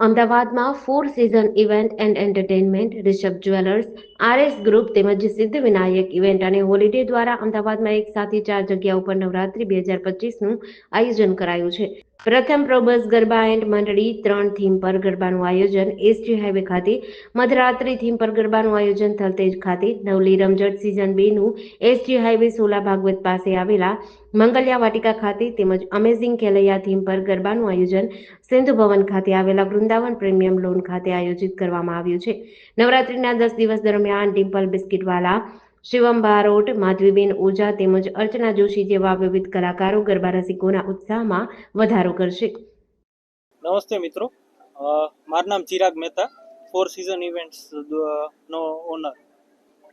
અમદાવાદમાં four season event and entertainment Rishabh jewellers RS group તેમજ Siddh Vinayak event અને holiday દ્વારા અમદાવાદમાં એક સાથે ચાર જગ્યા ઉપર નવરાત્રી બે હજાર પચીસનું આયોજન કરાયું છે. પ્રથમ પ્રોબસ ગરબા એન્ડ મંડળી ત્રણ થીમ પર ગરબાનું આયોજન એસટી હાઈવે ખાતે, મધરાત્રી થીમ પર ગરબાનું આયોજન થલતેજ ખાતે, નવલી રમઝટ સિઝન બેનું એસટી હાઈવે સોલા ભાગવત પાસે આવેલા મંગલ્યા વાટિકા ખાતે તેમજ અમેઝિંગ ખેલૈયા થીમ પર ગરબાનું આયોજન સિંધુ ભવન ખાતે આવેલા વૃંદાવન પ્રીમિયમ લોન ખાતે આયોજિત કરવામાં આવ્યું છે. નવરાત્રીના દસ દિવસ દરમિયાન ડિમ્પલ બિસ્કિટવાલા શિવમ બારોટ, માધવીબેન ઓઝા તેમજ અર્ચના જોશી જેવા વિવિધ કલાકારો ગરબા રસિકોના ઉત્સાહમાં વધારો કરશે. નમસ્તે મિત્રો. મારું નામ Chirag Mehta four season events નો ઓનર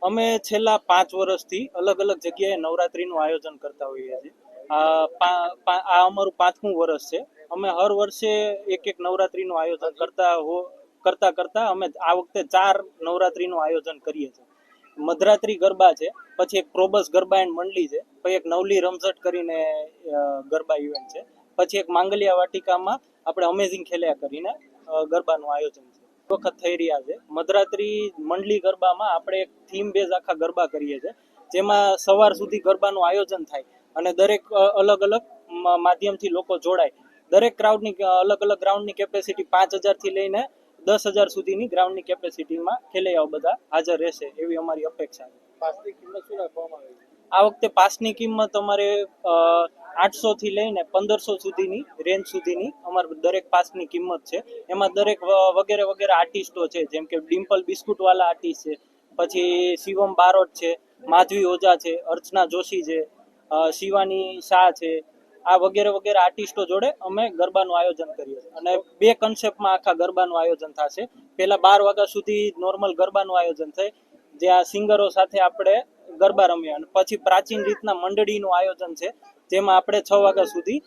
અમે છેલ્લા પાંચ વર્ષથી અલગ અલગ જગ્યાએ નવરાત્રીનું આયોજન કરતા હોઈએ છીએ. આ અમારું પાંચમું વર્ષ છે. અમે હર વર્ષે એક એક નવરાત્રીનું આયોજન કરતા હો, કરતા કરતા અમે આ વખતે ચાર નવરાત્રીનું આયોજન કરીએ છીએ. મધરાત્રી ગરબા છે, પછી એક પ્રોબસ ગરબા એન્ડ મંડલી છે, પછી એક નવલી રમઝટ કરીને ગરબા ઇવેન્ટ છે, પછી એક માંગલિયા વાટિકામાં આપણે અમેઝિંગ ખેલ્યા કરીને ગરબાનું આયોજન છે. વખત થઈ રહ્યા છે. મધરાત્રી મંડલી ગરબામાં આપણે એક થીમ બેઝ આખા ગરબા કરીએ છીએ, જેમાં સવાર સુધી ગરબાનું આયોજન થાય અને દરેક અલગ અલગ માધ્યમથી લોકો જોડાય. દરેક ક્રાઉડની અલગ અલગ ગ્રાઉન્ડની કેપેસિટી પાંચ હજારથી લઈને દસ હજાર સુધીની ગ્રાઉન્ડની કેપેસિટીમાં ખેલૈયાઓ બધા હાજર રહેશે એવી અમારી અપેક્ષા છે. આ વખતે પાસની કિંમત અમારે આઠસો થી લઈને પંદરસો સુધીની રેન્જ સુધીની અમારે દરેક પાસની કિંમત છે. એમાં દરેક વગેરે વગેરે આર્ટિસ્ટો છે જેમ કે ડિમ્પલ બિસ્કુટવાલા આર્ટિસ્ટ છે પછી શિવમ બારોટ છે માધવી ઓઝા છે અર્ચના જોશી છે શિવાની શાહ છે આ વગેરે વગેરે આર્ટિસ્ટો જોડે અમે ગરબાનું આયોજન કરીએ અને બે કન્સેપ્ટમાં આખા ગરબાનું આયોજન થશે. પહેલા બાર વાગ્યા સુધી નોર્મલ ગરબાનું આયોજન થાય, જે આ સિંગરો સાથે આપણે ગરબા રમીએ. અને પછી પ્રાચીન રીતના મંડળીનું આયોજન છે, જેમાં આપણે છ વાગ્યા સુધી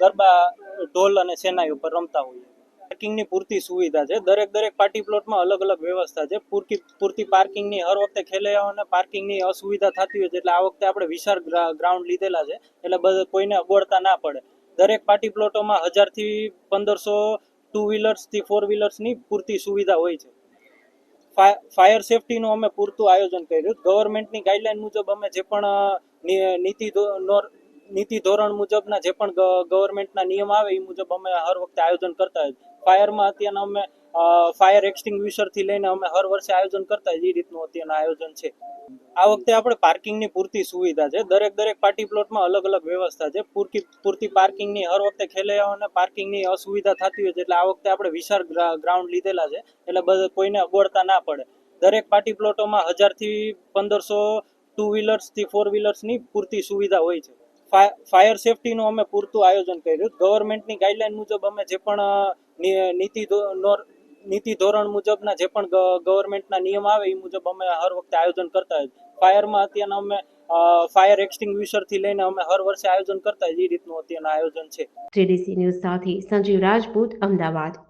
ગરબા ઢોલ અને સેનાઈ ઉપર રમતા હોઈએ. પાર્કિંગની પૂરતી સુવિધા છે. દરેક દરેક પાર્ટી પ્લોટમાં અલગ અલગ વ્યવસ્થા છે. પૂરતી પૂરતી પાર્કિંગની હર વખતે ખેલૈયાઓને પાર્કિંગની અસુવિધા થતી હોય છે. એટલે આ વખતે આપણે વિશાળ ગ્રાઉન્ડ લીધેલા છે. એટલે બધા કોઈને અગવડતા ના પડે. દરેક પાર્ટી પ્લોટોમાં હજારથી પંદરસો ટુ વ્હીલર્સથી ફોર વ્હીલર્સની પૂરતી સુવિધા હોય છે. ફાયર સેફટીનું અમે પૂરતું આયોજન કર્યું. ગવર્મેન્ટની ગાઈડલાઈન મુજબ અમે જે પણ નીતિ નીતિ ધોરણ મુજબના જે પણ ગવર્મેન્ટના નિયમ આવે એ મુજબ અમે હર વખતે આયોજન કરતા હોય ફાયરમાં અત્યારના અમે ફાયર એક્સટિંગ્વિશરથી લઈને અમે હર વર્ષે આયોજન કરતા હોય એ રીતનું અત્યારનું આયોજન છે. આ વખતે આપણે પાર્કિંગની પૂરતી સુવિધા છે. દરેક દરેક પાર્ટી પ્લોટમાં અલગ અલગ વ્યવસ્થા છે. પૂરતી પૂરતી પાર્કિંગની હર વખતે ખેલૈયાઓને પાર્કિંગની અસુવિધા થતી હોય છે એટલે આ વખતે આપણે વિશાળ ગ્રાઉન્ડ લીધેલા છે. એટલે બધા, કોઈને અગવડતા ના પડે. દરેક પાર્ટી પ્લોટોમાં હજારથી પંદરસો ટુ વ્હીલર્સથી ફોર વ્હીલર્સની પૂરતી સુવિધા હોય છે. ફાયર સેફટીનું અમે પૂરતું આયોજન કર્યું. ગવર્મેન્ટની ગાઈડલાઈન મુજબ અમે જે પણ નીતિ નીતિ ધોરણ મુજબના જે પણ ગવર્મેન્ટના નિયમ આવે એ મુજબ અમે હર વખતે આયોજન કરતા હોય ફાયરમાં અત્યારના અમે ફાયર એક્સટિંગ્વિશરથી લઈને અમે હર વર્ષે આયોજન કરતા એ રીતનું અત્યારનું આયોજન છે. જેડીસી ન્યૂઝ સાથે સંજીવ રાજપૂત, અમદાવાદ.